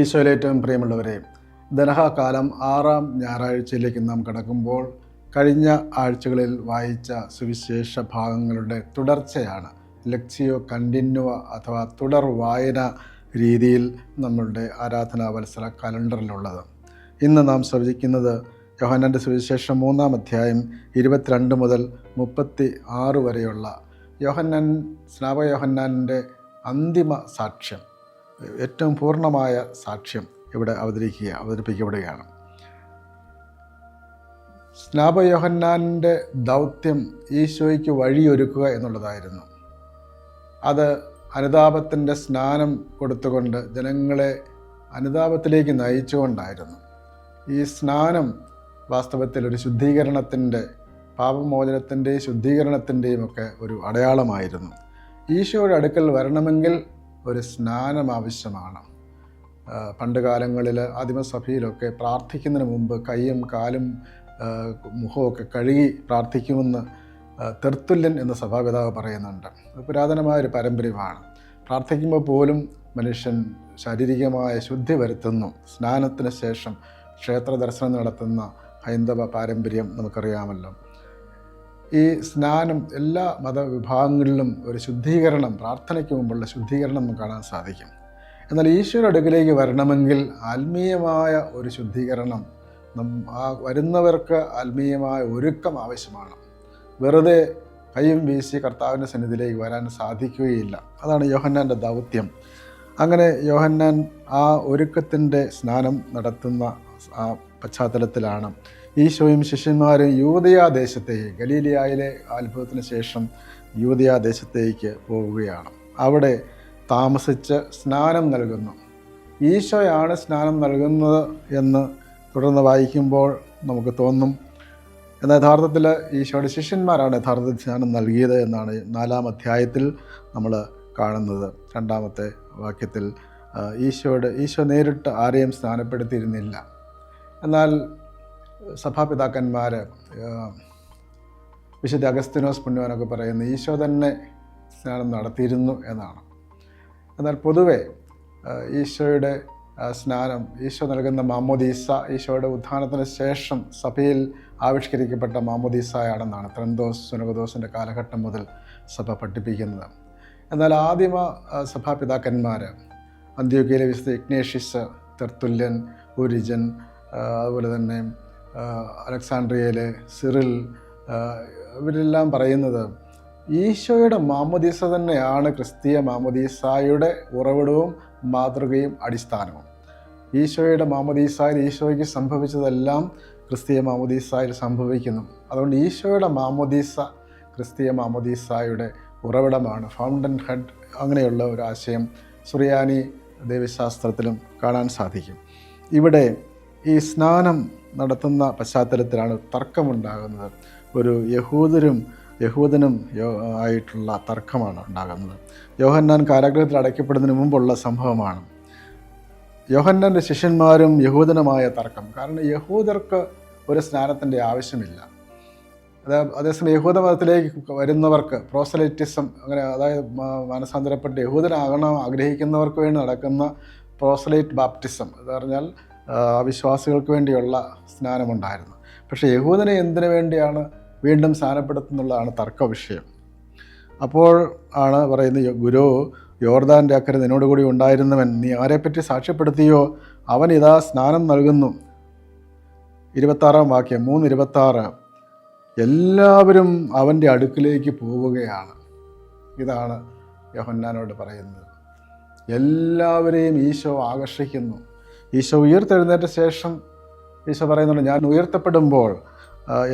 ഈശോയിലേറ്റവും പ്രിയമുള്ളവരെ ധനഹാകാലം ആറാം ഞായറാഴ്ചയിലേക്ക് നാം കടക്കുമ്പോൾ കഴിഞ്ഞ ആഴ്ചകളിൽ വായിച്ച സുവിശേഷ ഭാഗങ്ങളുടെ തുടർച്ചയാണ് ലക്സിയോ കണ്ടിന്യുവ അഥവാ തുടർ വായന രീതിയിൽ നമ്മളുടെ ആരാധനാ വത്സര കലണ്ടറിലുള്ളത്. ഇന്ന് നാം ശ്രദ്ധിക്കുന്നത് യോഹനന്റെ സുവിശേഷം മൂന്നാം അധ്യായം ഇരുപത്തിരണ്ട് മുതൽ മുപ്പത്തി ആറ് വരെയുള്ള യോഹന്നാൻ സ്നാപക യോഹന്നാന്റെ അന്തിമ സാക്ഷ്യം. ഏറ്റവും പൂർണമായ സാക്ഷ്യം ഇവിടെ അവതരിക്കുക അവതരിപ്പിക്കപ്പെടുകയാണ്. സ്നാപയോഹന്നാന്റെ ദൗത്യം ഈശോയ്ക്ക് വഴിയൊരുക്കുക എന്നുള്ളതായിരുന്നു. അത് അനുതാപത്തിന്റെ സ്നാനം കൊടുത്തുകൊണ്ട് ജനങ്ങളെ അനുതാപത്തിലേക്ക് നയിച്ചുകൊണ്ടായിരുന്നു. ഈ സ്നാനം വാസ്തവത്തിൽ ഒരു ശുദ്ധീകരണത്തിന്റെ പാപമോചനത്തിന്റെയും ശുദ്ധീകരണത്തിന്റെയും ഒക്കെ ഒരു അടയാളമായിരുന്നു. ഈശോയുടെ അടുക്കൽ വരണമെങ്കിൽ ഒരു സ്നാനം ആവശ്യമാണ്. പണ്ട് കാലങ്ങളിൽ ആദിമസഭയിലൊക്കെ പ്രാർത്ഥിക്കുന്നതിന് മുമ്പ് കൈയും കാലും മുഖമൊക്കെ കഴുകി പ്രാർത്ഥിക്കുമെന്ന് തെർത്തുല്യൻ എന്ന സഭാപിതാവ് പറയുന്നുണ്ട്. പുരാതനമായ ഒരു പാരമ്പര്യമാണ്. പ്രാർത്ഥിക്കുമ്പോൾ പോലും മനുഷ്യൻ ശാരീരികമായ ശുദ്ധി വരുത്തുന്നു. സ്നാനത്തിന് ശേഷം ക്ഷേത്ര ദർശനം നടത്തുന്ന ഹൈന്ദവ പാരമ്പര്യം നമുക്കറിയാമല്ലോ. ഈ സ്നാനം എല്ലാ മതവിഭാഗങ്ങളിലും ഒരു ശുദ്ധീകരണം പ്രാർത്ഥനയ്ക്ക് മുമ്പുള്ള ശുദ്ധീകരണം നമുക്ക് കാണാൻ സാധിക്കും. എന്നാൽ ഈശ്വര അടുക്കിലേക്ക് വരണമെങ്കിൽ ആത്മീയമായ ഒരു ശുദ്ധീകരണം നം- ആ വരുന്നവർക്ക് ആത്മീയമായ ഒരുക്കം ആവശ്യമാണ്. വെറുതെ കൈയും വീശി കർത്താവിന്റെ സന്നിധിയിലേക്ക് വരാൻ സാധിക്കുകയില്ല. അതാണ് യോഹന്നാന്റെ ദൗത്യം. അങ്ങനെ യോഹന്നാൻ ആ ഒരുക്കത്തിന്റെ സ്നാനം നടത്തുന്ന ആ പശ്ചാത്തലത്തിലാണ്. ഈശോയും ശിഷ്യന്മാരും യൂതയാ ദേശത്തേക്ക് ഗലീലിയായിലെ അത്ഭുതത്തിന് ശേഷം യൂതയാ ദേശത്തേക്ക് പോവുകയാണ്. അവിടെ താമസിച്ച് സ്നാനം നൽകുന്നു. ഈശോയാണ് സ്നാനം നൽകുന്നത് എന്ന് തുടർന്ന് വായിക്കുമ്പോൾ നമുക്ക് തോന്നും എന്നാൽ യഥാർത്ഥത്തിൽ ഈശോയുടെ ശിഷ്യന്മാരാണ് യഥാർത്ഥത്തിൽ സ്നാനം നൽകിയത് എന്നാണ് നാലാം അധ്യായത്തിൽ നമ്മൾ കാണുന്നത്. രണ്ടാമത്തെ വാക്യത്തിൽ ഈശോയുടെ ഈശോ നേരിട്ട് ആരെയും സ്നാനപ്പെടുത്തിയിരുന്നില്ല. എന്നാൽ സഭാപിതാക്കന്മാർ വിശുദ്ധ അഗസ്തിനോസ് പുണ്യവനൊക്കെ പറയുന്ന ഈശോ തന്നെ സ്നാനം നടത്തിയിരുന്നു എന്നാണ്. എന്നാൽ പൊതുവെ ഈശോയുടെ സ്നാനം ഈശോ നൽകുന്ന മാമോദീസ ഈശോയുടെ ഉത്ഥാനത്തിന് ശേഷം സഭയിൽ ആവിഷ്കരിക്കപ്പെട്ട മാമോദീസയാണെന്നാണ് ത്രന്തോസ് സുനകദോസിന്റെ കാലഘട്ടം മുതൽ സഭ പഠിപ്പിക്കുന്നത്. എന്നാൽ ആദിമ സഭാപിതാക്കന്മാർ അന്ത്യോഗ്യയിലെ വിശുദ്ധ ഇഗ്നേഷ്യസ് തെർത്തുല്യൻ ഉരിജൻ അതുപോലെ തന്നെ അലക്സാണ്ട്രിയയിലെ സിറിൽ ഇവരെല്ലാം പറയുന്നത് ഈശോയുടെ മാമോദീസ തന്നെയാണ് ക്രിസ്തീയ മാമോദീസായുടെ ഉറവിടവും മാതൃകയും അടിസ്ഥാനവും. ഈശോയുടെ മാമോദീസായിൽ ഈശോയ്ക്ക് സംഭവിച്ചതെല്ലാം ക്രിസ്തീയ മാമോദീസായിൽ സംഭവിക്കുന്നു. അതുകൊണ്ട് ഈശോയുടെ മാമോദീസ ക്രിസ്തീയ മാമോദീസായുടെ ഉറവിടമാണ്. ഫൗണ്ടൻ ഹെഡ് അങ്ങനെയുള്ള ഒരു ആശയം സുറിയാനി ദൈവശാസ്ത്രത്തിലും കാണാൻ സാധിക്കും. ഇവിടെ ഈ സ്നാനം നടത്തുന്ന പശ്ചാത്തലത്തിലാണ് തർക്കമുണ്ടാകുന്നത്. ഒരു യഹൂദരും യഹൂദനും ആയിട്ടുള്ള തർക്കമാണ് ഉണ്ടാകുന്നത്. യോഹന്നാൻ കാരാഗ്രഹത്തിൽ അടയ്ക്കപ്പെടുന്നതിന് മുമ്പുള്ള സംഭവമാണ്. യോഹന്നാന്റെ ശിഷ്യന്മാരും യഹൂദനുമായ തർക്കം. കാരണം യഹൂദർക്ക് ഒരു സ്നാനത്തിന്റെ ആവശ്യമില്ല. അതായത് അതേസമയം യഹൂദ മതത്തിലേക്ക് വരുന്നവർക്ക് പ്രോസലൈറ്റിസം അങ്ങനെ അതായത് മാനസാന്തരപ്പെട്ട് യഹൂദനാകണം ആഗ്രഹിക്കുന്നവർക്ക് വേണ്ടി നടക്കുന്ന പ്രോസലൈറ്റ് ബാപ്റ്റിസം എന്ന് പറഞ്ഞാൽ വിശ്വാസികൾക്ക് വേണ്ടിയുള്ള സ്നാനമുണ്ടായിരുന്നു. പക്ഷേ യഹൂദനെ എന്തിനു വേണ്ടിയാണ് വീണ്ടും സ്നാനപ്പെടുത്തുന്നുള്ളതാണ് തർക്ക വിഷയം അപ്പോൾ ആണ് പറയുന്നത് ഗുരു യോർദാന്റെ അക്കരെ നിന്നോട് കൂടി ഉണ്ടായിരുന്നവൻ നീ ആരെപ്പറ്റി സാക്ഷ്യപ്പെടുത്തിയോ? അവൻ ഇതാ സ്നാനം നൽകുന്നു. ഇരുപത്താറാം വാക്യം മൂന്ന് ഇരുപത്താറ് എല്ലാവരും അവന്റെ അടുക്കിലേക്ക് പോവുകയാണ്. ഇതാണ് യോഹന്നാനോട് പറയുന്നത്. എല്ലാവരെയും ഈശോ ആകർഷിക്കുന്നു. ഈശോ ഉയർത്തെഴുന്നേറ്റ ശേഷം ഈശോ പറയുന്നുണ്ട് ഞാൻ ഉയർത്തപ്പെടുമ്പോൾ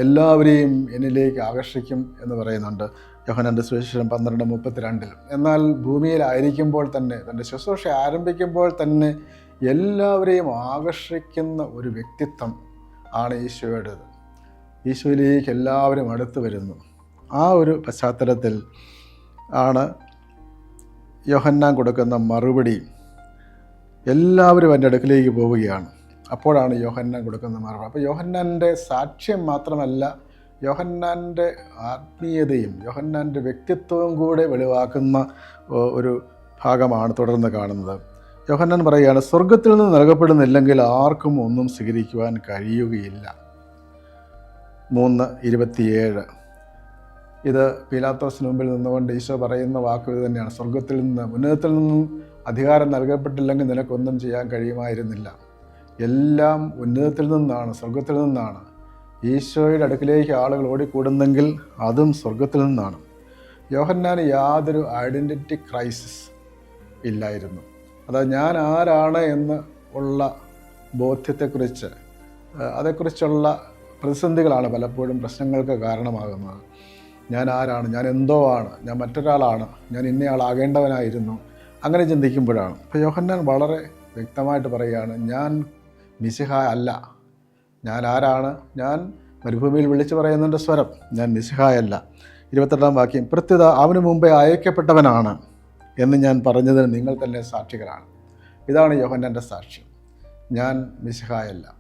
എല്ലാവരെയും എന്നിലേക്ക് ആകർഷിക്കും എന്ന് പറയുന്നുണ്ട് യോഹനന്റെ സുവിശേഷം പന്ത്രണ്ട് മുപ്പത്തിരണ്ടിൽ. എന്നാൽ ഭൂമിയിലായിരിക്കുമ്പോൾ തന്നെ തന്റെ ശുശ്രൂഷ ആരംഭിക്കുമ്പോൾ തന്നെ എല്ലാവരെയും ആകർഷിക്കുന്ന ഒരു വ്യക്തിത്വം ആണ് ഈശോയുടേത്. ഈശോയിലേക്ക് എല്ലാവരും അടുത്തു വരുന്നു. ആ ഒരു പശ്ചാത്തലത്തിൽ ആണ് യോഹന്നാൻ കൊടുക്കുന്ന മറുപടി എല്ലാവരും എന്റെ അടുക്കിലേക്ക് പോവുകയാണ്. അപ്പോഴാണ് യോഹന്നാൻ കൊടുക്കുന്ന മറുപടി അപ്പോൾ യോഹന്നാന്റെ സാക്ഷ്യം മാത്രമല്ല യോഹന്നാന്റെ ആത്മീയതയും യോഹന്നാന്റെ വ്യക്തിത്വവും കൂടെ വെളിവാക്കുന്ന ഒരു ഭാഗമാണ് തുടർന്ന് കാണുന്നത്. യോഹന്നാൻ പറയുകയാണ് സ്വർഗത്തിൽ നിന്ന് നൽകപ്പെടുന്നില്ലെങ്കിൽ ആർക്കും ഒന്നും സ്വീകരിക്കുവാൻ കഴിയുകയില്ല. മൂന്ന് ഇരുപത്തിയേഴ്. ഇത് പീലാത്തോസിന് മുമ്പിൽ നിന്നുകൊണ്ട് ഈശോ പറയുന്ന വാക്ക് തന്നെയാണ്. സ്വർഗത്തിൽ നിന്ന് ഉന്നതത്തിൽ നിന്നും അധികാരം നൽകപ്പെട്ടില്ലെങ്കിൽ നിനക്കൊന്നും ചെയ്യാൻ കഴിയുമായിരുന്നില്ല. എല്ലാം ഉന്നതത്തിൽ നിന്നാണ് സ്വർഗത്തിൽ നിന്നാണ്. ഈശോയുടെ അടുക്കിലേക്ക് ആളുകൾ ഓടിക്കൂടുന്നെങ്കിൽ അതും സ്വർഗത്തിൽ നിന്നാണ്. യോഹന്നാന് യാതൊരു ഐഡന്റിറ്റി ക്രൈസിസ് ഇല്ലായിരുന്നു. അതായത് ഞാൻ ആരാണ് എന്ന് ഉള്ള ബോധ്യത്തെക്കുറിച്ച് അതേക്കുറിച്ചുള്ള പ്രതിസന്ധികളാണ് പലപ്പോഴും പ്രശ്നങ്ങൾക്ക് കാരണമാകുന്നത്. ഞാൻ ആരാണ്? ഞാൻ എന്തോ ആണ്? ഞാൻ മറ്റൊരാളാണ്? ഞാൻ ഇന്നയാളാകേണ്ടവനായിരുന്നു? അങ്ങനെ ചിന്തിക്കുമ്പോഴാണ്. ഇപ്പോൾ യോഹന്നാൻ വളരെ വ്യക്തമായിട്ട് പറയുകയാണ് ഞാൻ മിസിഹ അല്ല. ഞാൻ ആരാണ്? ഞാൻ മരുഭൂമിയിൽ വിളിച്ചു പറയുന്നതിന്റെ സ്വരം. ഞാൻ മിശിഹായല്ല ഇരുപത്തെട്ടാം വാക്യം പ്രത്യുത അവന് മുമ്പേ അയക്കപ്പെട്ടവനാണ് എന്ന് ഞാൻ പറഞ്ഞതിന് നിങ്ങൾ തന്നെ സാക്ഷികളാണ്. ഇതാണ് യോഹന്നാന്റെ സാക്ഷ്യം. ഞാൻ മിശിഹായല്ല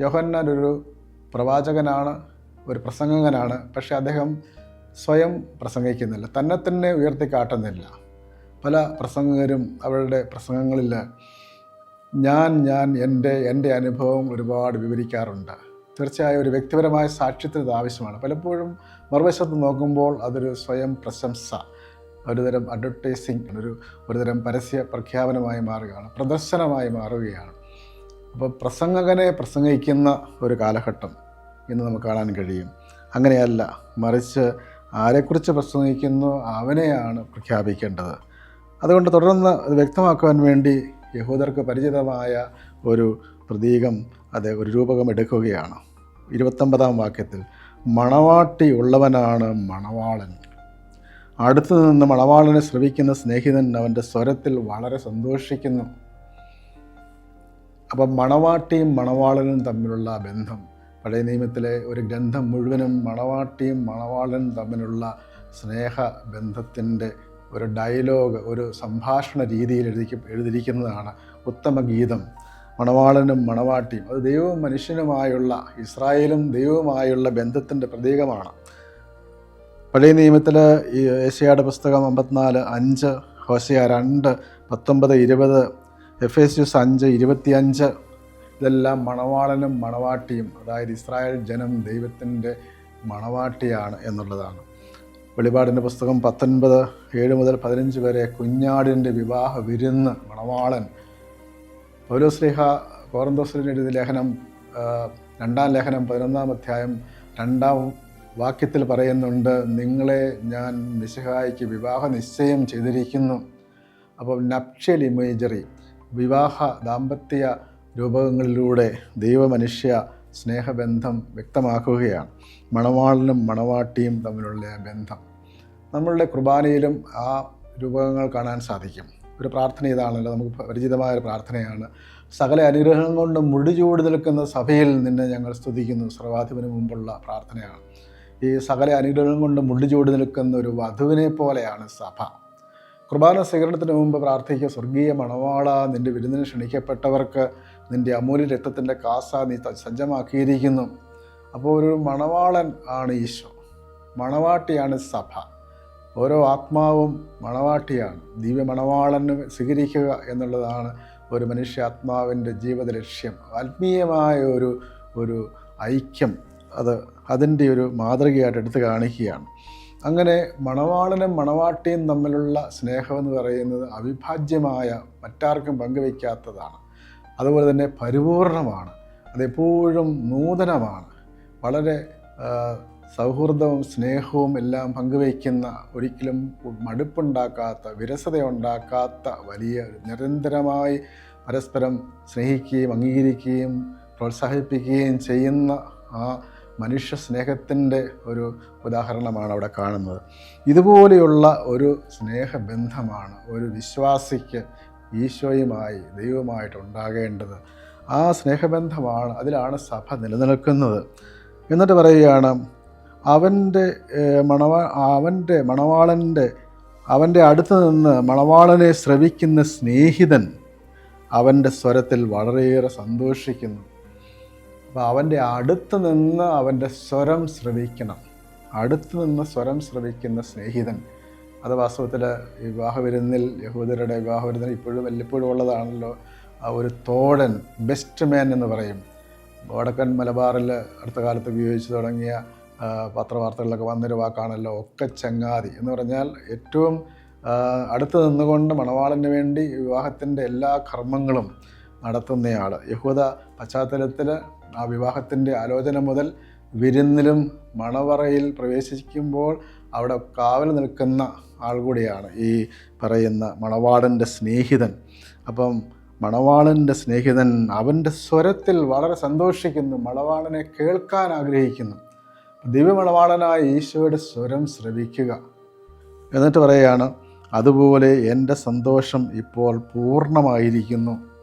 യോഹന്നാൻ ഒരു പ്രവാചകനാണ് ഒരു പ്രസംഗകനാണ് പക്ഷേ അദ്ദേഹം സ്വയം പ്രസംഗിക്കുന്നില്ല. തന്നെ തന്നെ ഉയർത്തിക്കാട്ടുന്നില്ല. പല പ്രസംഗകരും അവരുടെ പ്രസംഗങ്ങളിൽ ഞാൻ ഞാൻ എന്റെ എന്റെ അനുഭവം ഒരുപാട് വിവരിക്കാറുണ്ട്. തീർച്ചയായും ഒരു വ്യക്തിപരമായ സാക്ഷ്യത്തിന് ആവശ്യമാണ്. പലപ്പോഴും മറുവശത്ത് നോക്കുമ്പോൾ അതൊരു സ്വയം പ്രശംസ ഒരുതരം അഡ്വർടൈസിങ് ഒരു ഒരുതരം പരസ്യ പ്രഖ്യാപനമായി മാറുകയാണ് പ്രദർശനമായി മാറുകയാണ്. അപ്പോൾ പ്രസംഗകനെ പ്രസംഗിക്കുന്ന ഒരു കാലഘട്ടം ഇന്ന് നമുക്ക് കാണാൻ കഴിയും. അങ്ങനെയല്ല മറിച്ച് ആരെക്കുറിച്ച് പ്രസംഗിക്കുന്നു അവനെയാണ് പ്രഖ്യാപിക്കേണ്ടത്. അതുകൊണ്ട് തുടർന്ന് അത് വ്യക്തമാക്കുവാൻ വേണ്ടി യഹൂദർക്ക് പരിചിതമായ ഒരു പ്രതീകം അത് ഒരു രൂപകം എടുക്കുകയാണ്. ഇരുപത്തൊമ്പതാം വാക്യത്തിൽ മണവാട്ടി ഉള്ളവനാണ് മണവാളൻ. അടുത്തു നിന്ന് മണവാളനെ ശ്രവിക്കുന്ന സ്നേഹിതൻ അവന്റെ സ്വരത്തിൽ വളരെ സന്തോഷിക്കുന്നു. അപ്പം മണവാട്ടിയും മണവാളനും തമ്മിലുള്ള ബന്ധം പഴയ നിയമത്തിലെ ഒരു ഗ്രന്ഥം മുഴുവനും മണവാട്ടിയും മണവാളനും തമ്മിലുള്ള സ്നേഹ ബന്ധത്തിന്റെ ഒരു ഡയലോഗ് ഒരു സംഭാഷണ രീതിയിൽ എഴുതി എഴുതിയിരിക്കുന്നതാണ് ഉത്തമ ഗീതം. മണവാളനും മണവാട്ടിയും അത് ദൈവവും മനുഷ്യനുമായുള്ള ഇസ്രായേലും ദൈവവുമായുള്ള ബന്ധത്തിന്റെ പ്രതീകമാണ്. പഴയ നിയമത്തിൽ ഈ ഏഷ്യയുടെ പുസ്തകം അമ്പത്തിനാല് അഞ്ച് ഹോസിയ രണ്ട് പത്തൊമ്പത് ഇരുപത് എഫ് എസ് യുസ് അഞ്ച് ഇരുപത്തിയഞ്ച് ഇതെല്ലാം മണവാളനും മണവാട്ടിയും അതായത് ഇസ്രായേൽ ജനം ദൈവത്തിന്റെ മണവാട്ടിയാണ് എന്നുള്ളതാണ്. വെളിപാടിന്റെ പുസ്തകം പത്തൊൻപത് ഏഴ് മുതൽ പതിനഞ്ച് വരെ കുഞ്ഞാടിന്റെ വിവാഹ വിരുന്ന് മണവാളൻ. പൗലോസ്ലിഹ കോറന്തോസ്ലിന് എഴുതിയ ലേഖനം രണ്ടാം ലേഖനം പതിനൊന്നാം അധ്യായം രണ്ടാം വാക്യത്തിൽ പറയുന്നുണ്ട് നിങ്ങളെ ഞാൻ മിശിഹായിക്ക് വിവാഹ നിശ്ചയം ചെയ്തിരിക്കുന്നു. അപ്പോൾ നപ്ഷ്യൽ ഇമേജറി വിവാഹ ദാമ്പത്യ രൂപകങ്ങളിലൂടെ ദൈവമനുഷ്യ സ്നേഹബന്ധം വ്യക്തമാക്കുകയാണ്. മണവാളനും മണവാട്ടിയും തമ്മിലുള്ള ബന്ധം. നമ്മളുടെ കുർബാനയിലും ആ രൂപകങ്ങൾ കാണാൻ സാധിക്കും. ഒരു പ്രാർത്ഥന ഇതാണല്ലോ നമുക്ക് പരിചിതമായ ഒരു പ്രാർത്ഥനയാണ്. സകല അനുഗ്രഹം കൊണ്ട് മുടിചൂട് നിൽക്കുന്ന സഭയിൽ നിന്ന് ഞങ്ങൾ സ്തുതിക്കുന്നു. സർവാധിപന് മുമ്പുള്ള പ്രാർത്ഥനയാണ്. ഈ സകല അനുഗ്രഹം കൊണ്ട് മുടിചൂട് നിൽക്കുന്ന ഒരു വധുവിനെ പോലെയാണ് സഭ. കുർബാന സ്വീകരണത്തിന് മുമ്പ് പ്രാർത്ഥിക്കുക സ്വർഗീയ മണവാള നിന്റെ വിരുന്നിന് ക്ഷണിക്കപ്പെട്ടവർക്ക് നിന്റെ അമൂല്യ രക്തത്തിന്റെ കാസ നീ സജ്ജമാക്കിയിരിക്കുന്നു. അപ്പോൾ ഒരു മണവാളൻ ആണ് ഈശോ. മണവാട്ടിയാണ് സഭ. ഓരോ ആത്മാവും മണവാട്ടിയാണ്. ദിവ്യ മണവാളന് സ്വീകരിക്കുക എന്നുള്ളതാണ് ഒരു മനുഷ്യാത്മാവിന്റെ ജീവിത ലക്ഷ്യം ആത്മീയമായ ഒരു ഒരു ഐക്യം അത് അതിന്റെ ഒരു മാതൃകയായിട്ട് എടുത്ത് കാണിക്കുകയാണ്. അങ്ങനെ മണവാളനും മണവാട്ടിയും തമ്മിലുള്ള സ്നേഹമെന്ന് പറയുന്നത് അവിഭാജ്യമായ മറ്റാർക്കും പങ്കുവയ്ക്കാത്തതാണ്. അതുപോലെ തന്നെ പരിപൂർണമാണ് അതെപ്പോഴും നൂതനമാണ്. വളരെ സൗഹൃദവും സ്നേഹവും എല്ലാം പങ്കുവയ്ക്കുന്ന ഒരിക്കലും മടുപ്പുണ്ടാക്കാത്ത വിരസതയുണ്ടാക്കാത്ത വലിയ നിരന്തരമായി പരസ്പരം സ്നേഹിക്കുകയും അംഗീകരിക്കുകയും പ്രോത്സാഹിപ്പിക്കുകയും ചെയ്യുന്ന ആ മനുഷ്യ സ്നേഹത്തിന്റെ ഒരു ഉദാഹരണമാണ് അവിടെ കാണുന്നത്. ഇതുപോലെയുള്ള ഒരു സ്നേഹബന്ധമാണ് ഒരു വിശ്വാസിക്ക് ഈശോയുമായി ദൈവമായിട്ട് ഉണ്ടാകേണ്ടത് ആ സ്നേഹബന്ധമാണ് അതിലാണ് സഭ നിലനിൽക്കുന്നത്. എന്നിട്ട് പറയുകയാണ് അവന്റെ മണവാ അവന്റെ മണവാളന്റെ അവന്റെ അടുത്ത് നിന്ന് മണവാളനെ ശ്രവിക്കുന്ന സ്നേഹിതൻ അവന്റെ സ്വരത്തിൽ വളരെയേറെ സന്തോഷിക്കുന്നു. അപ്പോൾ അവന്റെ അടുത്ത് നിന്ന് അവന്റെ സ്വരം ശ്രവിക്കണം അടുത്ത് നിന്ന് സ്വരം ശ്രവിക്കുന്ന സ്നേഹിതൻ. അത് വാസ്തവത്തിൽ വിവാഹ വിരുന്നിൽ യഹൂദരുടെ വിവാഹ വിരുന്നിൽ ഇപ്പോഴും വല്ലപ്പോഴും ഉള്ളതാണല്ലോ. ആ ഒരു തോടൻ ബെസ്റ്റ് മാൻ എന്ന് പറയും. വടക്കൻ മലബാറിൽ അടുത്ത കാലത്ത് ഉപയോഗിച്ച് തുടങ്ങിയ പത്രവാർത്തകളിലൊക്കെ വന്നൊരു വാക്കാണല്ലോ ഒക്കെ ചങ്ങാതി എന്ന് പറഞ്ഞാൽ ഏറ്റവും അടുത്ത് നിന്നുകൊണ്ട് മണവാളന് വേണ്ടി വിവാഹത്തിന്റെ എല്ലാ കർമ്മങ്ങളും നടത്തുന്നയാൾ യഹൂദ പശ്ചാത്തലത്തിൽ ആ വിവാഹത്തിന്റെ ആലോചന മുതൽ വിരുന്നിലും മണവറയിൽ പ്രവേശിക്കുമ്പോൾ അവിടെ കാവൽ നിൽക്കുന്ന ആൾ കൂടിയാണ് ഈ പറയുന്ന മണവാളന്റെ സ്നേഹിതൻ. അപ്പം മണവാളന്റെ സ്നേഹിതൻ അവന്റെ സ്വരത്തിൽ വളരെ സന്തോഷിക്കുന്നു മണവാളനെ കേൾക്കാൻ ആഗ്രഹിക്കുന്നു. ദിവ്യമണവാളനായ ഈശോയുടെ സ്വരം ശ്രവിക്കുക. എന്നിട്ട് പറയുകയാണ് അതുപോലെ എന്റെ സന്തോഷം ഇപ്പോൾ പൂർണമായിരിക്കുന്നു.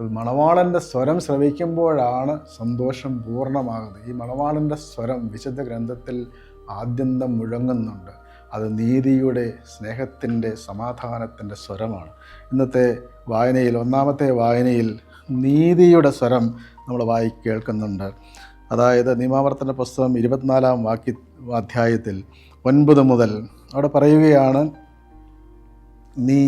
മണവാളന്റെ സ്വരം ശ്രവിക്കുമ്പോഴാണ് സന്തോഷം പൂർണമാകുന്നത്. ഈ മണവാളന്റെ സ്വരം വിശുദ്ധ ഗ്രന്ഥത്തിൽ ആദ്യന്തം മുഴങ്ങുന്നുണ്ട്. അത് നീതിയുടെ സ്നേഹത്തിന്റെ സമാധാനത്തിന്റെ സ്വരമാണ്. ഇന്നത്തെ വായനയിൽ ഒന്നാമത്തെ വായനയിൽ നീതിയുടെ സ്വരം നമ്മൾ വായി കേൾക്കുന്നുണ്ട്. അതായത് നിയമാവർത്തന പുസ്തകം ഇരുപത്തിനാലാം വാക്യ അധ്യായത്തിൽ ഒൻപത് മുതൽ അവിടെ പറയുകയാണ് നീ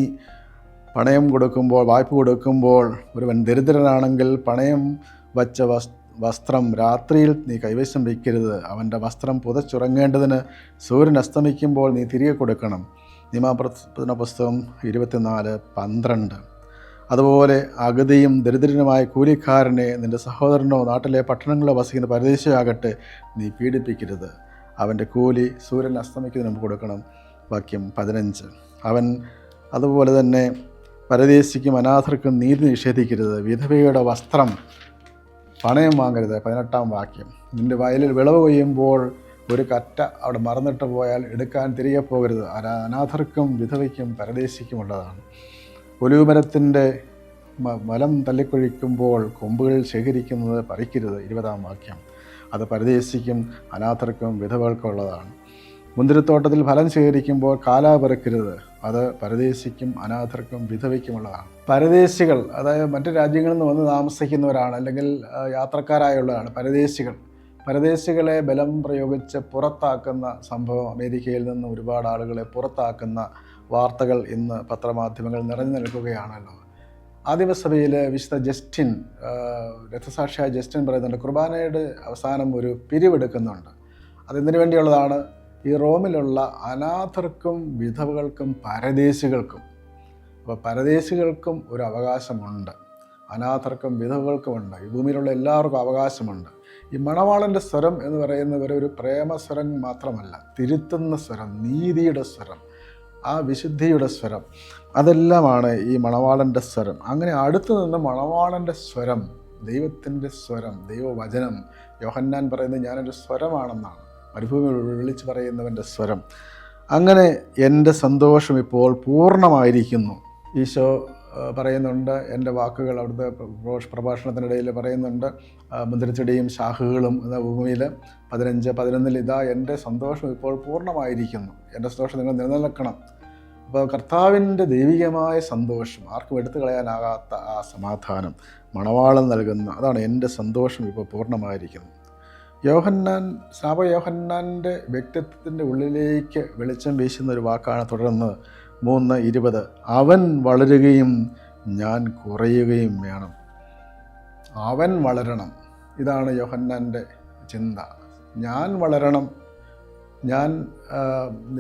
പണയം കൊടുക്കുമ്പോൾ വായ്പ കൊടുക്കുമ്പോൾ ഒരുവൻ ദരിദ്രനാണെങ്കിൽ പണയം വച്ച വസ് വസ്ത്രം രാത്രിയിൽ നീ കൈവശം വയ്ക്കരുത്. അവന്റെ വസ്ത്രം പുതച്ചുറങ്ങേണ്ടതിന് സൂര്യൻ അസ്തമിക്കുമ്പോൾ നീ തിരികെ കൊടുക്കണം. നിയമാപ്രവർത്തന പുസ്തകം ഇരുപത്തിനാല് പന്ത്രണ്ട്. അതുപോലെ അഗതിയും ദരിദ്രനുമായ കൂലിക്കാരനെ നിന്റെ സഹോദരനോ നാട്ടിലെ പട്ടണങ്ങളോ വസിക്കുന്ന പരദേശിയാകട്ടെ നീ പീഡിപ്പിക്കരുത്. അവന്റെ കൂലി സൂര്യൻ അസ്തമിക്കുന്നതിന് മുമ്പ് കൊടുക്കണം. വാക്യം പതിനഞ്ച്. അവൻ അതുപോലെ തന്നെ പരദേശിക്കും അനാഥർക്കും നീതി നിഷേധിക്കരുത്. വിധവയുടെ വസ്ത്രം പണയം വാങ്ങരുത് പതിനെട്ടാം വാക്യം. നിന്റെ വയലിൽ വിളവ് കൊയ്യുമ്പോൾ ഒരു കറ്റ അവിടെ മറന്നിട്ട് പോയാൽ എടുക്കാൻ തിരികെ പോകരുത്. അനാ- അനാഥർക്കും വിധവയ്ക്കും പരദേശിക്കുമുള്ളതാണ് ഒലിവുമരത്തിന്റെ മലം തല്ലിക്കൊഴിക്കുമ്പോൾ കൊമ്പുകൾ ശേഖരിക്കുന്നത് പറിക്കരുത് ഇരുപതാം വാക്യം. അത് പരദേശിക്കും അനാഥർക്കും വിധവകൾക്കുള്ളതാണ് മുന്തിരിത്തോട്ടത്തിൽ ഫലം ശേഖരിക്കുമ്പോൾ കാലാ പെറുക്കരുത്. അത് പരദേശിക്കും അനാഥർക്കും വിധവയ്ക്കുമുള്ളതാണ്. പരദേശികൾ അതായത് മറ്റു രാജ്യങ്ങളിൽ നിന്ന് വന്ന് താമസിക്കുന്നവരാണ് അല്ലെങ്കിൽ യാത്രക്കാരായുള്ളതാണ് പരദേശികൾ. പരദേശികളെ ബലം പ്രയോഗിച്ച് പുറത്താക്കുന്ന സംഭവം അമേരിക്കയിൽ നിന്ന് ഒരുപാട് ആളുകളെ പുറത്താക്കുന്ന വാർത്തകൾ ഇന്ന് പത്രമാധ്യമങ്ങൾ നിറഞ്ഞു നിൽക്കുകയാണല്ലോ. ആദിമസഭയിൽ വിശുദ്ധ ജസ്റ്റിൻ രഥസാക്ഷിയായ ജസ്റ്റിൻ പറയുന്നുണ്ട് കുർബാനയുടെ അവസാനം ഒരു പിരിവെടുക്കുന്നുണ്ട് അതെന്തിനു വേണ്ടിയുള്ളതാണ്? ഈ റോമിലുള്ള അനാഥർക്കും വിധവകൾക്കും പരദേശികൾക്കും അപ്പോൾ പരദേശികൾക്കും ഒരു അവകാശമുണ്ട്. അനാഥർക്കും വിധവകൾക്കുമുണ്ട്. ഈ ഭൂമിയിലുള്ള എല്ലാവർക്കും അവകാശമുണ്ട്. ഈ മണവാളന്റെ സ്വരം എന്ന് പറയുന്നത് ഒരു പ്രേമസ്വരം മാത്രമല്ല തിരുത്തുന്ന സ്വരം നീതിയുടെ സ്വരം ആ വിശുദ്ധിയുടെ സ്വരം അതെല്ലാമാണ് ഈ മണവാളന്റെ സ്വരം. അങ്ങനെ അടുത്തു നിന്ന് മണവാളന്റെ സ്വരം ദൈവത്തിന്റെ സ്വരം ദൈവവചനം യോഹന്നാൻ പറയുന്നത് ഞാനൊരു സ്വരമാണെന്നാണ്. മരുഭൂമിയിൽ വിളിച്ചു പറയുന്നവന്റെ സ്വരം. അങ്ങനെ എന്റെ സന്തോഷം ഇപ്പോൾ പൂർണമായിരിക്കുന്നു. ഈശോ പറയുന്നുണ്ട് എന്റെ വാക്കുകൾ അവിടുത്തെ പ്രഭാഷ- പ്രഭാഷണത്തിനിടയിൽ പറയുന്നുണ്ട് മുന്തിരിച്ചെടിയും ശാഖകളും എന്ന ഭൂമിയിൽ പതിനഞ്ച് പതിനൊന്നിൽ ഇതാ എന്റെ സന്തോഷം ഇപ്പോൾ പൂർണമായിരിക്കുന്നു. എന്റെ സന്തോഷം നിങ്ങൾ നിലനിൽക്കണം. അപ്പോൾ കർത്താവിന്റെ ദൈവികമായ സന്തോഷം ആർക്കും എടുത്തു കളയാനാകാത്ത ആ സമാധാനം മണവാളം നൽകുന്ന അതാണ് എന്റെ സന്തോഷം ഇപ്പോൾ പൂർണമായിരിക്കുന്നത് യോഹന്നാൻ സ്നാപ യോഹന്നാന്റെ വ്യക്തിത്വത്തിന്റെ ഉള്ളിലേക്ക് വെളിച്ചം വീശുന്ന ഒരു വാക്കാണ് തുടർന്ന് മൂന്ന് ഇരുപത്. അവൻ വളരുകയും ഞാൻ കുറയുകയും വേണം. അവൻ വളരണം. ഇതാണ് യോഹന്നാന്റെ ചിന്ത. ഞാൻ വളരണം. ഞാൻ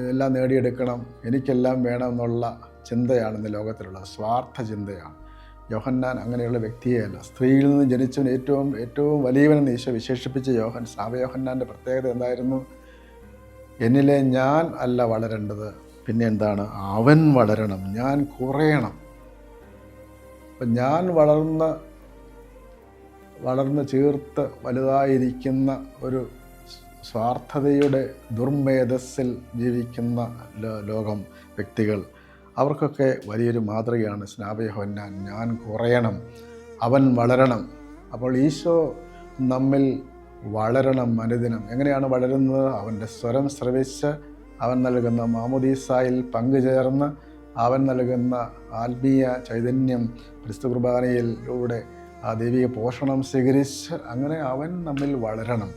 എല്ലാം നേടിയെടുക്കണം. എനിക്കെല്ലാം വേണം എന്നുള്ള ചിന്തയാണ് ഇന്ന് ലോകത്തിലുള്ളത്. സ്വാർത്ഥ ചിന്തയാണ്. യോഹന്നാൻ അങ്ങനെയുള്ള വ്യക്തിയെയല്ല. സ്ത്രീയിൽ നിന്ന് ജനിച്ചവൻ ഏറ്റവും ഏറ്റവും വലിയവനെന്ന് ഈശോ വിശേഷിപ്പിച്ച യോഹൻ സാവയോഹന്നാന്റെ പ്രത്യേകത എന്തായിരുന്നു? എന്നിലെ ഞാൻ അല്ല വളരേണ്ടത്. പിന്നെ എന്താണ്? അവൻ വളരണം. ഞാൻ കുറയണം. അപ്പം ഞാൻ വളർന്ന വളർന്ന് ചേർത്ത് വലുതായിരിക്കുന്ന ഒരു സ്വാർത്ഥതയുടെ ദുർമേധസ്സിൽ ജീവിക്കുന്ന ലോകം വ്യക്തികൾ അവർക്കൊക്കെ വലിയൊരു മാതൃകയാണ്. സ്നാപയഹോന്നാൻ ഞാൻ കുറയണം അവൻ വളരണം. അപ്പോൾ ഈശോ നമ്മിൽ വളരണം അനുദിനം. എങ്ങനെയാണ് വളരുന്നത്? അവന്റെ സ്വരം ശ്രവിച്ച് അവൻ നൽകുന്ന മാമുദീസായിൽ പങ്കുചേർന്ന് അവൻ നൽകുന്ന ആത്മീയ ചൈതന്യം ക്രിസ്തു കുർബാനയിലൂടെ ആ ദൈവിക പോഷണം സ്വീകരിച്ച് അങ്ങനെ അവൻ നമ്മിൽ വളരണം.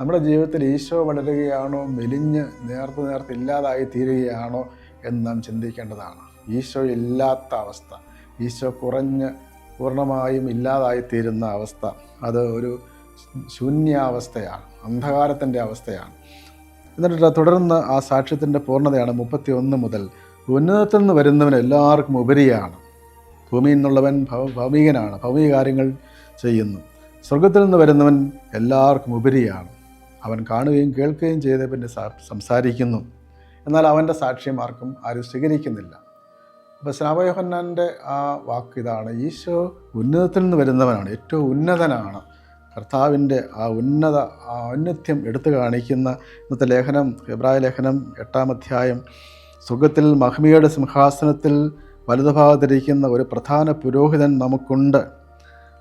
നമ്മുടെ ജീവിതത്തിൽ ഈശോ വളരുകയാണോ? മെലിഞ്ഞ് നേർത്ത് നേർത്ത് ഇല്ലാതായി തീരുകയാണോ? എന്ന് നാം ചിന്തിക്കേണ്ടതാണ്. ഈശോ ഇല്ലാത്ത അവസ്ഥ ഈശോ കുറഞ്ഞ് പൂർണമായും ഇല്ലാതായിത്തീരുന്ന അവസ്ഥ അത് ഒരു ശൂന്യാവസ്ഥയാണ് അന്ധകാരത്തിന്റെ അവസ്ഥയാണ്. എന്നിട്ട് തുടർന്ന് ആ സാക്ഷ്യത്തിന്റെ പൂർണതയാണ് മുപ്പത്തി ഒന്ന് മുതൽ ഉന്നതത്തിൽ നിന്ന് വരുന്നവൻ എല്ലാവർക്കും ഉപരിയാണ്. ഭൂമിയിൽ നിന്നുള്ളവൻ ഭൗമികനാണ് ഭൗമിക കാര്യങ്ങൾ ചെയ്യുന്നു. സ്വർഗത്തിൽ നിന്ന് വരുന്നവൻ എല്ലാവർക്കും ഉപരിയാണ്. അവൻ കാണുകയും കേൾക്കുകയും ചെയ്ത പിന്നെ സംസാരിക്കുന്നു. എന്നാൽ അവന്റെ സാക്ഷ്യം ആർക്കും ആരും സ്വീകരിക്കുന്നില്ല. അപ്പോൾ സ്നാപയോഹന്നാന്റെ ആ വാക്ക് ഇതാണ് ഈശോ ഉന്നതത്തിൽ നിന്ന് വരുന്നവനാണ് ഏറ്റവും ഉന്നതനാണ്. കർത്താവിന്റെ ആ ഉന്നത ആ ഔന്നത്യം എടുത്തു കാണിക്കുന്ന ഇന്നത്തെ ലേഖനം എബ്രായ ലേഖനം എട്ടാം അധ്യായം സുഖത്തിൽ മഹ്മിയുടെ സിംഹാസനത്തിൽ വലതുഭാഗത്തിരിക്കുന്ന ഒരു പ്രധാന പുരോഹിതൻ നമുക്കുണ്ട്.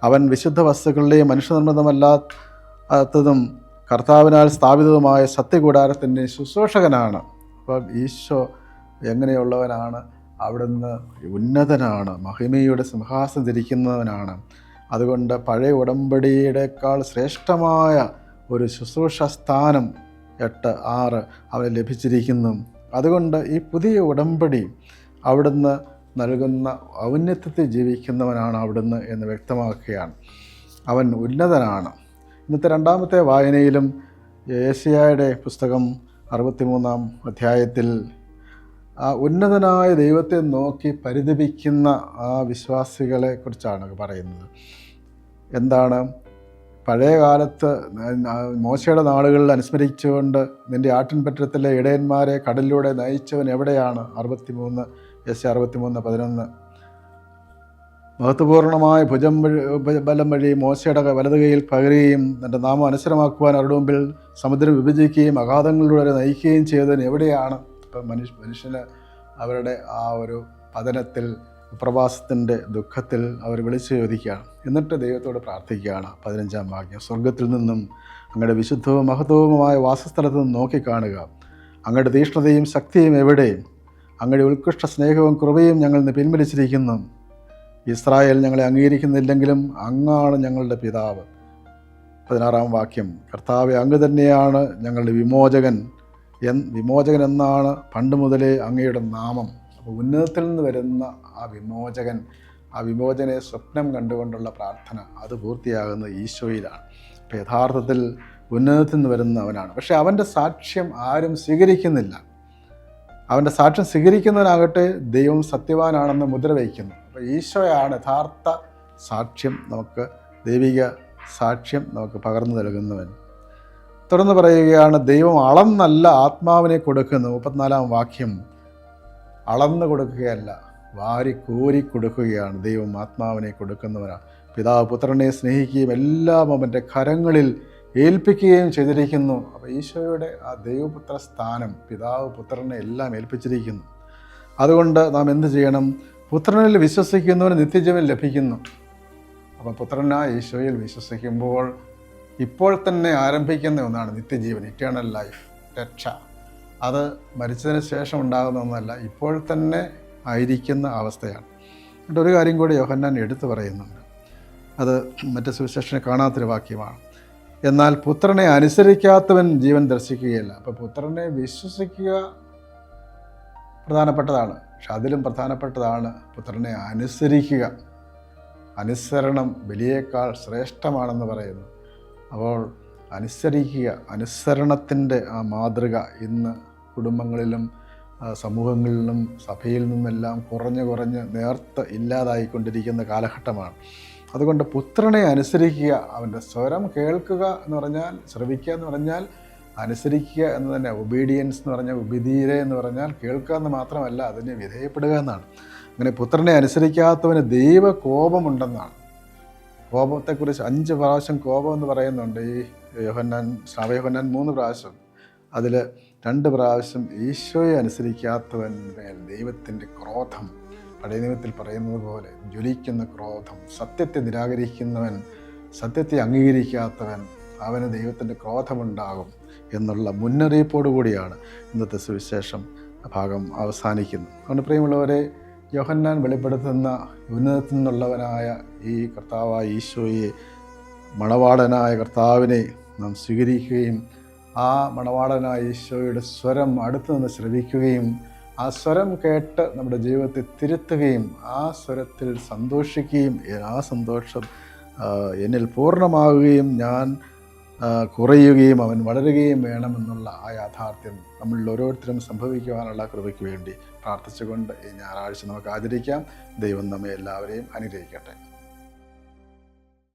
അവൻ വിശുദ്ധ വസ്തുക്കളുടെയും മനുഷ്യനിർമ്മിതമല്ലാത്തതും കർത്താവിനാൽ സ്ഥാപിതവുമായ സത്യകൂടാരത്തിന്റെ ശുശ്രൂഷകനാണ്. അപ്പം ഈശോ എങ്ങനെയുള്ളവനാണ്? അവിടുന്ന് ഉന്നതനാണ്. മഹിമയുടെ സിംഹാസനം ധരിക്കുന്നവനാണ്. അതുകൊണ്ട് പഴയ ഉടമ്പടിയുടെക്കാൾ ശ്രേഷ്ഠമായ ഒരു ശുശ്രൂഷ സ്ഥാനം എട്ട് ആറ് അവന് ലഭിച്ചിരിക്കുന്നു. അതുകൊണ്ട് ഈ പുതിയ ഉടമ്പടി അവിടുന്ന് നൽകുന്ന ഔന്നത്യത്തിൽ ജീവിക്കുന്നവനാണ് അവിടുന്ന് എന്ന് വ്യക്തമാക്കുകയാണ്. അവൻ ഉന്നതനാണ്. ഇന്നത്തെ രണ്ടാമത്തെ വായനയിലും ഏഷ്യയുടെ പുസ്തകം അറുപത്തിമൂന്നാം അധ്യായത്തിൽ ആ ഉന്നതനായ ദൈവത്തെ നോക്കി പരിതപിക്കുന്ന ആ വിശ്വാസികളെ കുറിച്ചാണ് പറയുന്നത്. എന്താണ്? പഴയ കാലത്ത് മോശയുടെ നാളുകളിൽ അനുസ്മരിച്ചുകൊണ്ട് നിന്റെ ആട്ടിൻപറ്റത്തിലെ ഇടയന്മാരെ കടലിലൂടെ നയിച്ചവൻ എവിടെയാണ്? അറുപത്തിമൂന്ന് എസ് അറുപത്തിമൂന്ന് പതിനൊന്ന്. മഹത്വപൂർണമായ ഭുജം ബലം വഴി മോശയുടെ വലത് കൈയിൽ പകരുകയും തന്റെ നാമം അനുസരമാക്കുവാൻ അവരുടെ മുമ്പിൽ സമുദ്രം വിഭജിക്കുകയും അഗാധങ്ങളിലൂടെ നയിക്കുകയും ചെയ്തതിന് എവിടെയാണ് ഇപ്പം മനുഷ്യ മനുഷ്യന് അവരുടെ ആ ഒരു പതനത്തിൽ പ്രവാസത്തിന്റെ ദുഃഖത്തിൽ അവർ വിളിച്ചു ചോദിക്കുകയാണ്. എന്നിട്ട് ദൈവത്തോട് പ്രാർത്ഥിക്കുകയാണ് പതിനഞ്ചാം വാക്യം. സ്വർഗത്തിൽ നിന്നും അങ്ങയുടെ വിശുദ്ധവും മഹത്വവുമായ വാസസ്ഥലത്ത് നിന്ന് നോക്കിക്കാണുക. അങ്ങയുടെ തീഷ്ണതയും ശക്തിയും എവിടെ അങ്ങയുടെ ഉത്കൃഷ്ട സ്നേഹവും കൃപയും ഞങ്ങൾ നിന്ന് പിൻവലിച്ചിരിക്കുന്നു. ഇസ്രായേൽ ഞങ്ങളെ അംഗീകരിക്കുന്നില്ലെങ്കിലും അങ്ങാണ് ഞങ്ങളുടെ പിതാവ്. പതിനാറാം വാക്യം കർത്താവ് അങ്ങ് തന്നെയാണ് ഞങ്ങളുടെ വിമോചകൻ എൻ വിമോചകൻ എന്നാണ് പണ്ട് മുതലേ അങ്ങയുടെ നാമം. അപ്പോൾ ഉന്നതത്തിൽ നിന്ന് വരുന്ന ആ വിമോചകൻ ആ വിമോചനെ സ്വപ്നം കണ്ടുകൊണ്ടുള്ള പ്രാർത്ഥന അത് പൂർത്തിയാകുന്നത് ഈശോയിലാണ്. അപ്പോൾ യഥാർത്ഥത്തിൽ ഉന്നതത്തിൽ നിന്ന് വരുന്നവനാണ്. പക്ഷേ അവന്റെ സാക്ഷ്യം ആരും സ്വീകരിക്കുന്നില്ല. അവന്റെ സാക്ഷ്യം സ്വീകരിക്കുന്നവനാകട്ടെ ദൈവം സത്യവാനാണെന്ന് മുദ്ര വയ്ക്കുന്നു. അപ്പോൾ ഈശോയാണ് യഥാർത്ഥ സാക്ഷ്യം നമുക്ക് ദൈവിക സാക്ഷ്യം നമുക്ക് പകർന്നു നൽകുന്നവൻ. തുടർന്ന് പറയുകയാണ് ദൈവം അളന്നല്ല ആത്മാവിനെ കൊടുക്കുന്നു. മുപ്പത്തിനാലാം വാക്യം അളന്ന് കൊടുക്കുകയല്ല വാരി കോരി കൊടുക്കുകയാണ്. ദൈവം ആത്മാവിനെ കൊടുക്കുന്നവനാണ് പിതാവ് പുത്രനെ സ്നേഹിക്കുകയും എല്ലാം അവന്റെ കരങ്ങളിൽ ഏൽപ്പിക്കുകയും ചെയ്തിരിക്കുന്നു. അപ്പോൾ ഈശോയുടെ ആ ദൈവപുത്ര സ്ഥാനം പിതാവ് പുത്രനെ എല്ലാം ഏൽപ്പിച്ചിരിക്കുന്നു. അതുകൊണ്ട് നാം എന്ത് ചെയ്യണം? പുത്രനിൽ വിശ്വസിക്കുന്നവന് നിത്യജീവൻ ലഭിക്കുന്നു. അപ്പം പുത്രനായ ഈശോയിൽ വിശ്വസിക്കുമ്പോൾ ഇപ്പോൾ തന്നെ ആരംഭിക്കുന്ന ഒന്നാണ് നിത്യജീവൻ ഇറ്റേണൽ ലൈഫ് രക്ഷ. അത് മരിച്ചതിന് ശേഷം ഉണ്ടാകുന്ന ഒന്നല്ല ഇപ്പോൾ തന്നെ ആയിരിക്കുന്ന അവസ്ഥയാണ്. എന്നിട്ട് ഒരു കാര്യം കൂടി യോഹന്നാൻ എടുത്തു പറയുന്നുണ്ട്. അത് മറ്റു സുവിശേഷനെ കാണാത്തൊരു വാക്യമാണ്. എന്നാൽ പുത്രനെ അനുസരിക്കാത്തവൻ ജീവൻ ദർശിക്കുകയില്ല. അപ്പോൾ പുത്രനെ വിശ്വസിക്കുക പ്രധാനപ്പെട്ടതാണ്. പക്ഷെ അതിലും പ്രധാനപ്പെട്ടതാണ് പുത്രനെ അനുസരിക്കുക. അനുസരണം ബലിയേക്കാൾ ശ്രേഷ്ഠമാണെന്ന് പറയുന്നു. അപ്പോൾ അനുസരിക്കുക അനുസരണത്തിന്റെ ആ മാതൃക ഇന്ന് കുടുംബങ്ങളിലും സമൂഹങ്ങളിലും സഭയിൽ നിന്നെല്ലാം കുറഞ്ഞ് കുറഞ്ഞ് നേർത്ത് ഇല്ലാതായിക്കൊണ്ടിരിക്കുന്ന കാലഘട്ടമാണ്. അതുകൊണ്ട് പുത്രനെ അനുസരിക്കുക അവന്റെ സ്വരം കേൾക്കുക എന്ന് പറഞ്ഞാൽ ശ്രവിക്കുക എന്ന് പറഞ്ഞാൽ അനുസരിക്കുക എന്ന് തന്നെ ഒബീഡിയൻസ് എന്ന് പറഞ്ഞാൽ ഉപധീര എന്ന് പറഞ്ഞാൽ കേൾക്കുക എന്ന് മാത്രമല്ല അതിനെ വിധേയപ്പെടുക എന്നാണ്. അങ്ങനെ പുത്രനെ അനുസരിക്കാത്തവന് ദൈവ കോപമുണ്ടെന്നാണ് കോപത്തെക്കുറിച്ച് അഞ്ച് പ്രാവശ്യം കോപം എന്ന് പറയുന്നുണ്ട് ഈ യോഹന്നാൻ ശ്രാവയോഹന്നാൻ മൂന്ന് പ്രാവശ്യം. അതിൽ രണ്ട് പ്രാവശ്യം ഈശോയെ അനുസരിക്കാത്തവൻ മേൽ ദൈവത്തിന്റെ ക്രോധം. പഴയ നിയമത്തിൽ പറയുന്നത് പോലെ ജ്വലിക്കുന്ന ക്രോധം സത്യത്തെ നിരാകരിക്കുന്നവൻ സത്യത്തെ അംഗീകരിക്കാത്തവൻ അവന് ദൈവത്തിന്റെ ക്രോധമുണ്ടാകും. എന്നുള്ള മുന്നറിയിപ്പോടു കൂടിയാണ് ഇന്നത്തെ സുവിശേഷം ഭാഗം അവസാനിക്കുന്നത്. അതുകൊണ്ട് പ്രിയമുള്ളവരെ യോഹന്നാൻ വെളിപ്പെടുത്തുന്ന ഉന്നതത്തിൽ നിന്നുള്ളവനായ ഈ കർത്താവായ ഈശോയെ മണവാളനായ കർത്താവിനെ നാം സ്വീകരിക്കുകയും ആ മണവാളനായ ഈശോയുടെ സ്വരം അടുത്തു നിന്ന് ശ്രവിക്കുകയും ആ സ്വരം കേട്ട് നമ്മുടെ ജീവിതത്തെ തിരുത്തുകയും ആ സ്വരത്തിൽ സന്തോഷിക്കുകയും ആ സന്തോഷം എന്നിൽ പൂർണമാവുകയും ഞാൻ കുറയുകയും അവൻ വളരുകയും വേണമെന്നുള്ള ആ യാഥാർത്ഥ്യം നമ്മളിൽ ഓരോരുത്തരും സംഭവിക്കുവാനുള്ള കൃപയ്ക്ക് വേണ്ടി പ്രാർത്ഥിച്ചുകൊണ്ട് ഈ ഞായറാഴ്ച നമുക്ക് ആചരിക്കാം. ദൈവം നമ്മെ എല്ലാവരെയും അനുഗ്രഹിക്കട്ടെ.